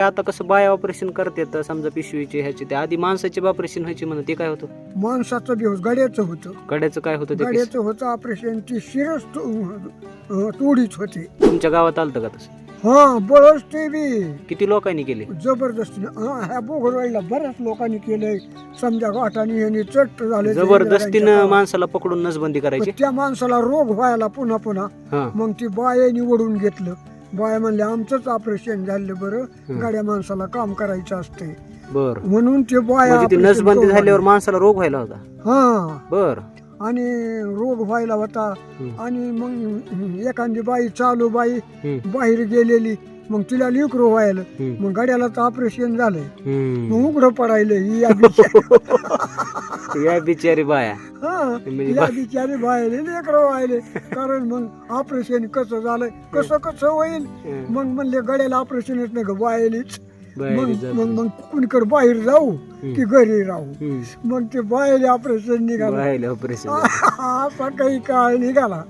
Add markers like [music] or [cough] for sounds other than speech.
आता कसं बाया ऑपरेशन करतात समजा पिशवीचे ह्याचे ते आधी माणसाचे ऑपरेशन व्हायचे म्हणून ते काय होतं? माणसाचं दिवस गाड्याचं होतं. कड्याचं काय होतं ते गाड्याचं होतं ऑपरेशन ती शिरस तो- अं, तोडीच होती. तुमच्या गावात आलतं का तसं? हा बळच ते बी. किती लोकांनी केले? जबरदस्तीने. हा, ह्या बोगरवाडीला बऱ्याच लोकांनी केलंय. समजा यांनी चट्ट झाले जबरदस्तीनं माणसाला पकडून नसबंदी करायची? त्या माणसाला रोग व्हायला पुन्हा पुन्हा हा. मग ती बायानी ओढून घेतलं. बाया म्हणले आमचंच ऑपरेशन झालं बरं. गाड्या माणसाला काम करायचं असते. बर. म्हणून ते बाया म्हणजे ती operation नसबंदी करून झाल्यावर माणसाला रोग व्हायला होता? हा. बर. आणि रोग व्हायला होता. आणि मग एखादी बाई चालू बाई हम्म, बाहेर गेलेली. मग तिला लिकरो व्हायला. हम्म, मग गाड्याला तर ऑपरेशन झालंय. हम्म. मग उघडं पडायलं ही [laughs] या बिचारी बाया. हा म्हणजे या बिचारी बाहेर लेकरं व्हायले. कारण मग ऑपरेशन कसं झालंय? कसं कसं होईल. मग म्हणले गड्याला ऑपरेशन येत नाही बाहेर मग मग मग कुणीकडे बाहेर जाऊ की घरी राहू. मग ते बाहेर ऑपरेशन निघालं. ऑपरेशन असा काही काळ निघाला.